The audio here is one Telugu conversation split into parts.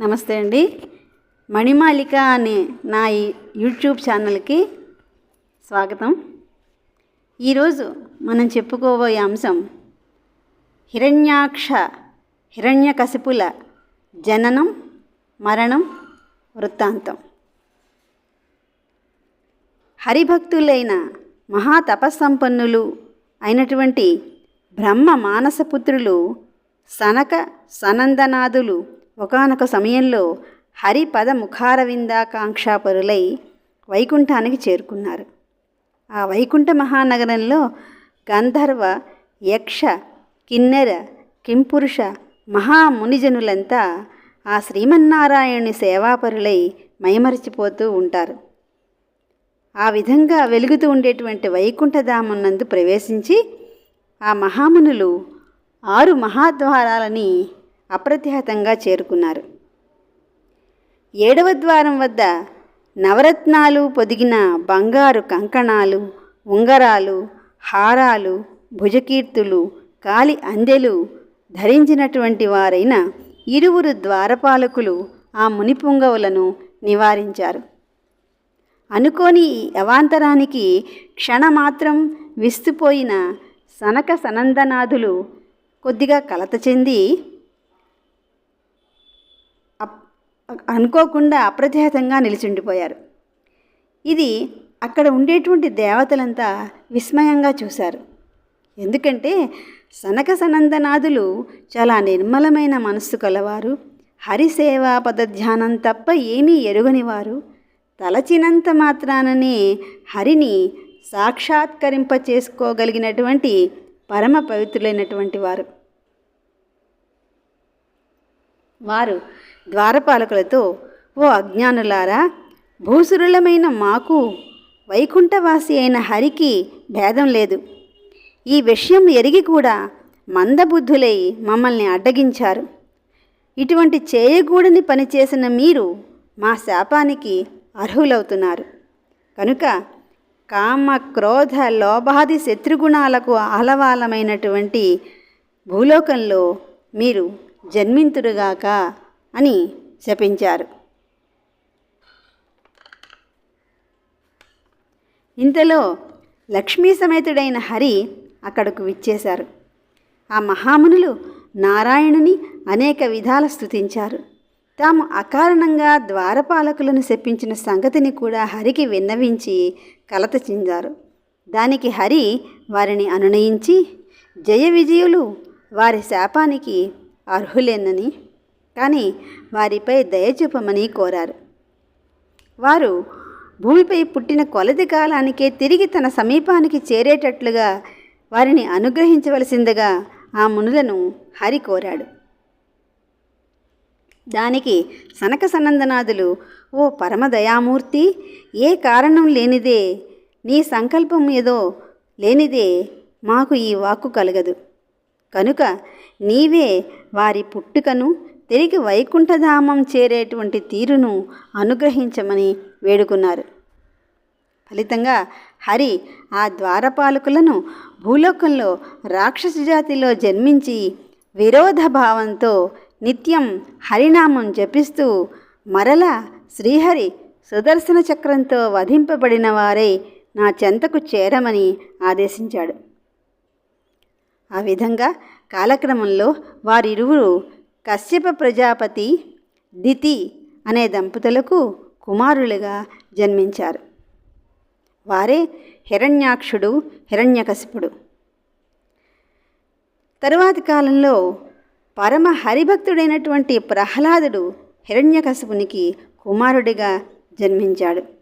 నమస్తే అండి. మణిమాలిక అనే నా ఈ యూట్యూబ్ ఛానల్కి స్వాగతం. ఈరోజు మనం చెప్పుకోబోయే అంశం హిరణ్యాక్ష హిరణ్యకశిపుల జననం మరణం వృత్తాంతం. హరిభక్తులైన మహాతపస్సంపన్నులు అయినటువంటి బ్రహ్మ మానసపుత్రులు సనక సనందనాదులు ఒకానొక సమయంలో హరిపద ముఖారవిందాకాంక్షాపరులై వైకుంఠానికి చేరుకున్నారు. ఆ వైకుంఠ మహానగరంలో గంధర్వ యక్ష కిన్నెర కింపురుష మహామునిజనులంతా ఆ శ్రీమన్నారాయణుని సేవాపరులై మైమరిచిపోతూ ఉంటారు. ఆ విధంగా వెలుగుతూ ఉండేటువంటి వైకుంఠధామన్నందు ప్రవేశించి ఆ మహామునులు ఆరు మహాద్వారాలని అప్రతిహతంగా చేరుకున్నారు. ఏడవ ద్వారం వద్ద నవరత్నాలు పొదిగిన బంగారు కంకణాలు ఉంగరాలు హారాలు భుజకీర్తులు కాలి అందెలు ధరించినటువంటి వారైన ఇరువురు ద్వారపాలకులు ఆ మునిపుంగవులను నివారించారు. అనుకోని ఈ అవాంతరానికి క్షణమాత్రం విస్తుపోయిన సనక సనందనాథులు కొద్దిగా కలత చెంది అనుకోకుండా అప్రతిహతంగా నిలిచుండిపోయారు. ఇది అక్కడ ఉండేటువంటి దేవతలంతా విస్మయంగా చూశారు. ఎందుకంటే సనక సనందనాథులు చాలా నిర్మలమైన మనస్సు కలవారు. హరిసేవా పదధ్యానం తప్ప ఏమీ ఎరుగనివారు. తలచినంత మాత్రాననే హరిని సాక్షాత్కరింప చేసుకోగలిగినటువంటి పరమ పవిత్రులైనటువంటి వారు. వారు ద్వారపాలకులతో ఓ అజ్ఞానులారా భూసురులమైన మాకు వైకుంఠవాసి అయిన హరికి భేదం లేదు. ఈ విషయం ఎరిగి కూడా మందబుద్ధులై మమ్మల్ని అడ్డగించారు. ఇటువంటి చేయకూడని పని చేసిన మీరు మా శాపానికి అర్హులవుతున్నారు. కనుక కామ క్రోధ లోభాది శత్రుగుణాలకు ఆలవాలమైనటువంటి భూలోకంలో మీరు జన్మింతురుగాక అని శపించారు. ఇంతలో లక్ష్మీ సమేతుడైన హరి అక్కడకు విచ్చేశారు. ఆ మహామునులు నారాయణుని అనేక విధాల స్థుతించారు తాము అకారణంగా ద్వారపాలకులను శపించిన సంగతిని కూడా హరికి విన్నవించి కలత చెందారు. దానికి హరి వారిని అనునయించి జయ విజయులు వారి శాపానికి అర్హులేనని కానీ వారిపై దయ చూపమని కోరారు. వారు భూమిపై పుట్టిన కొలది కాలానికే తిరిగి తన సమీపానికి చేరేటట్లుగా వారిని అనుగ్రహించవలసిందిగా ఆ మునులను హరి కోరాడు. దానికి సనక సనందనాథులు ఓ పరమదయామూర్తి ఏ కారణం లేనిదే నీ సంకల్పం ఏదో లేనిదే మాకు ఈ వాక్కు కలగదు. కనుక నీవే వారి పుట్టుకను తిరిగి వైకుంఠధామం చేరేటువంటి తీరును అనుగ్రహించమని వేడుకున్నారు. ఫలితంగా హరి ఆ ద్వారపాలకులను భూలోకంలో రాక్షస జాతిలో జన్మించి విరోధ భావంతో నిత్యం హరినామం జపిస్తూ మరల శ్రీహరి సుదర్శన చక్రంతో వధింపబడిన వారై నా చెంతకు చేరమని ఆదేశించాడు. ఆ విధంగా కాలక్రమంలో వారిరువురు కశ్యప ప్రజాపతి దితి అనే దంపతులకు కుమారులుగా జన్మించారు. వారే హిరణ్యాక్షుడు హిరణ్యకశిపుడు. తరువాతి కాలంలో పరమ హరిభక్తుడైనటువంటి ప్రహ్లాదుడు హిరణ్యకశిపునికి కుమారుడిగా జన్మించాడు.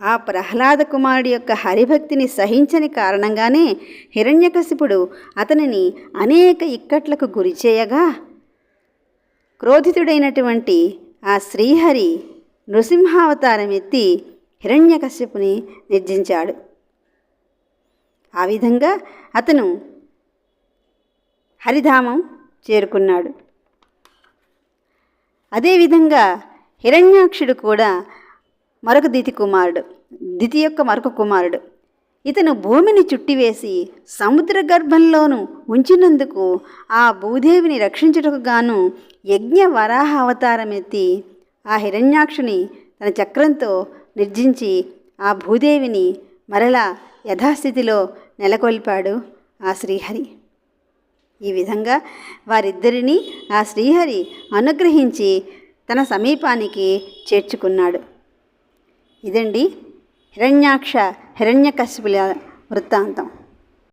ఆ ప్రహ్లాద కుమారుడి యొక్క హరిభక్తిని సహించని కారణంగానే హిరణ్యకశిపుడు అతనిని అనేక ఇక్కట్లకు గురి చేయగా క్రోధితుడైనటువంటి ఆ శ్రీహరి నృసింహావతారం ఎత్తి హిరణ్యకశ్యపుని నిర్జించాడు. ఆ విధంగా అతను హరిధామం చేరుకున్నాడు. అదేవిధంగా హిరణ్యాక్షుడు కూడా మరొక దితి కుమారుడు దితి యొక్క మరొక కుమారుడు. ఇతను భూమిని చుట్టివేసి సముద్ర గర్భంలోను ఉంచినందుకు ఆ భూదేవిని రక్షించుటకు గాను యజ్ఞ వరాహ అవతారమెత్తి ఆ హిరణ్యాక్షుని తన చక్రంతో నిర్జించి ఆ భూదేవిని మరలా యథాస్థితిలో నెలకొల్పాడు ఆ శ్రీహరి. ఈ విధంగా వారిద్దరినీ ఆ శ్రీహరి అనుగ్రహించి తన సమీపానికి చేర్చుకున్నాడు. ఇదండి హిరణ్యాక్ష హిరణ్యకశిపుల వృత్తాంతం.